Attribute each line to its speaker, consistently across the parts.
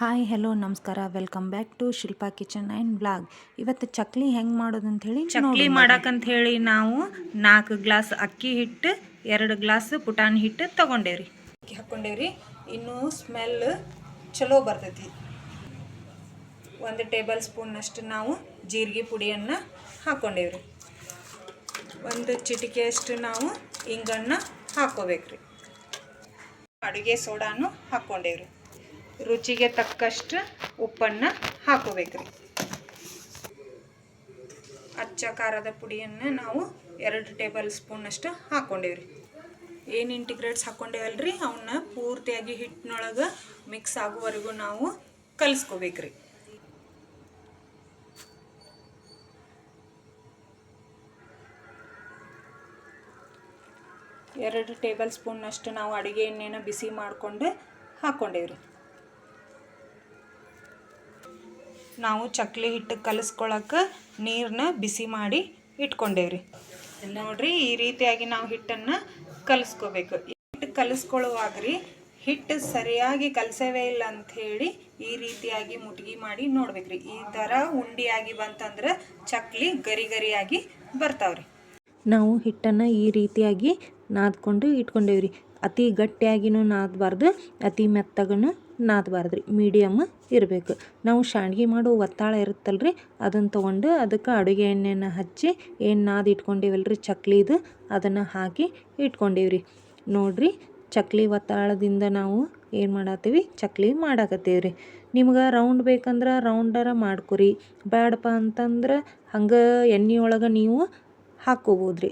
Speaker 1: Hi hello ನಮಸ್ಕಾರ. Welcome back to Shilpa kitchen and blog ಇವತ್ತು ಚಕ್ಲಿ ಹೆಂಗೆ ಮಾಡೋದು ಅಂತ ಹೇಳಿ
Speaker 2: ಚಕ್ಲಿ ಮಾಡಕ್ಕಂತ ಹೇಳಿ ನಾವು ನಾಲ್ಕು ಗ್ಲಾಸ್ ಅಕ್ಕಿ ಹಿಟ್ಟು ಎರಡು ಗ್ಲಾಸ್ ಪುಟಾಣಿ ಹಿಟ್ಟು ತೊಗೊಂಡೇವ್ರಿ. ಅಕ್ಕಿ ಹಾಕ್ಕೊಂಡೇವ್ರಿ ಇನ್ನೂ ಸ್ಮೆಲ್ ಚಲೋ ಬರ್ತೈತಿ. ಒಂದು ಟೇಬಲ್ ಸ್ಪೂನ್ನಷ್ಟು ನಾವು ಜೀರಿಗೆ ಪುಡಿಯನ್ನು ಹಾಕ್ಕೊಂಡೇವ್ರಿ ಒಂದು ಚಿಟಿಕೆಯಷ್ಟು ನಾವು ಇಂಗನ್ನು ಹಾಕ್ಕೋಬೇಕ್ರಿ ಅಡುಗೆ ಸೋಡಾನು ಹಾಕ್ಕೊಂಡೇವ್ರಿ ರುಚಿಗೆ ತಕ್ಕಷ್ಟು ಉಪ್ಪನ್ನು ಹಾಕೋಬೇಕ್ರಿ. ಅಚ್ಚ ಖಾರದ ಪುಡಿಯನ್ನು ನಾವು ಎರಡು ಟೇಬಲ್ ಸ್ಪೂನಷ್ಟು ಹಾಕ್ಕೊಂಡೇವ್ರಿ. ಏನು ಇಂಟಿಗ್ರೇಟ್ಸ್ ಹಾಕ್ಕೊಂಡೇವಲ್ರಿ ಅವನ್ನ ಪೂರ್ತಿಯಾಗಿ ಹಿಟ್ಟಿನೊಳಗೆ ಮಿಕ್ಸ್ ಆಗುವವರೆಗೂ ನಾವು ಕಲಿಸ್ಕೋಬೇಕ್ರಿ. ಎರಡು ಟೇಬಲ್ ಸ್ಪೂನ್ನಷ್ಟು ನಾವು ಅಡುಗೆ ಎಣ್ಣೆನ ಬಿಸಿ ಮಾಡಿಕೊಂಡು ಹಾಕ್ಕೊಂಡೇವ್ರಿ ನಾವು ಚಕ್ಲಿ ಹಿಟ್ಟು ಕಲಿಸ್ಕೊಳಕ್ಕೆ ನೀರನ್ನ ಬಿಸಿ ಮಾಡಿ ಇಟ್ಕೊಂಡೇವ್ರಿ. ನೋಡ್ರಿ ಈ ರೀತಿಯಾಗಿ ನಾವು ಹಿಟ್ಟನ್ನು ಕಲಿಸ್ಕೋಬೇಕು. ಹಿಟ್ಟು ಕಲಿಸ್ಕೊಳ್ಳುವಾಗ ರೀ ಹಿಟ್ಟು ಸರಿಯಾಗಿ ಕಲಸವೇ ಇಲ್ಲ ಅಂತ ಹೇಳಿ ಈ ರೀತಿಯಾಗಿ ಮುಟ್ಗಿ ಮಾಡಿ ನೋಡ್ಬೇಕ್ರಿ. ಈ ಥರ ಉಂಡಿಯಾಗಿ ಬಂತಂದ್ರೆ ಚಕ್ಲಿ ಗರಿ ಗರಿಯಾಗಿ ಬರ್ತಾವ್ರಿ.
Speaker 1: ನಾವು ಹಿಟ್ಟನ್ನು ಈ ರೀತಿಯಾಗಿ ನಾದ್ಕೊಂಡು ಇಟ್ಕೊಂಡೇವ್ರಿ. ಅತಿ ಗಟ್ಟಿಯಾಗಿನೂ ನಾದಬಾರ್ದು, ಅತಿ ಮೆತ್ತಗೂ ನಾದಬಾರ್ದು ರೀ. ಮೀಡಿಯಮ್ ಇರಬೇಕು. ನಾವು ಶಾಣ್ಗೆ ಮಾಡೋ ಒತ್ತಾಳ ಇರುತ್ತಲ್ಲ ರೀ ಅದನ್ನು ತೊಗೊಂಡು ಅದಕ್ಕೆ ಅಡುಗೆ ಎಣ್ಣೆನ ಹಚ್ಚಿ ಏನು ನಾದಿ ರೀ ಚಕ್ಲಿದು, ಅದನ್ನು ಹಾಕಿ ಇಟ್ಕೊಂಡೇವ್ರಿ. ನೋಡಿರಿ, ಚಕ್ಲಿ ಒತ್ತಾಳದಿಂದ ನಾವು ಏನು ಮಾಡತ್ತೀವಿ? ಚಕ್ಲಿ ಮಾಡಾಕತ್ತೀವಿ ರೀ ನಿಮ್ಗೆ ರೌಂಡ್ ಬೇಕಂದ್ರೆ ರೌಂಡರ ಮಾಡ್ಕೊರಿ. ಬ್ಯಾಡಪ್ಪ ಅಂತಂದ್ರೆ ಹಂಗೆ ಎಣ್ಣೆ ಒಳಗೆ ನೀವು ಹಾಕ್ಕೋಬೋದು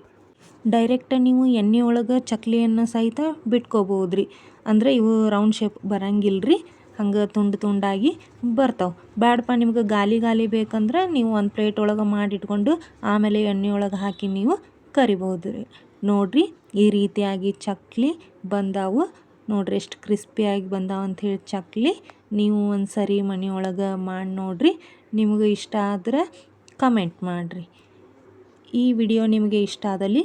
Speaker 1: ಡೈರೆಕ್ಟ್ ನೀವು ಎಣ್ಣೆ ಒಳಗೆ ಚಕ್ಲಿಯನ್ನು ಸಹಿತ ಬಿಟ್ಕೋಬೋದು ರೀ ಅಂದರೆ ಇವು ರೌಂಡ್ ಶೇಪ್ ಬರಂಗಿಲ್ಲ ರೀ ಹಂಗೆ ತುಂಡು ತುಂಡಾಗಿ ಬರ್ತಾವೆ. ಬ್ಯಾಡಪ್ಪ ನಿಮ್ಗೆ ಗಾಲಿ ಗಾಲಿ ಬೇಕಂದ್ರೆ ನೀವು ಒಂದು ಪ್ಲೇಟ್ ಒಳಗೆ ಮಾಡಿಟ್ಕೊಂಡು ಆಮೇಲೆ ಎಣ್ಣೆ ಒಳಗೆ ಹಾಕಿ ನೀವು ಕರಿಬೋದು ರೀ ನೋಡಿರಿ ಈ ರೀತಿಯಾಗಿ ಚಕ್ಲಿ ಬಂದಾವು. ನೋಡ್ರಿ ಎಷ್ಟು ಕ್ರಿಸ್ಪಿಯಾಗಿ ಬಂದಾವ ಅಂಥೇಳಿ ಚಕ್ಲಿ. ನೀವು ಒಂದು ಸರಿ ಮನೆಯೊಳಗೆ ಮಾಡಿ ನೋಡಿರಿ. ನಿಮಗೆ ಇಷ್ಟ ಆದ್ರೆ ಕಮೆಂಟ್ ಮಾಡಿರಿ. ಈ ವಿಡಿಯೋ ನಿಮಗೆ ಇಷ್ಟ ಆದಲ್ಲಿ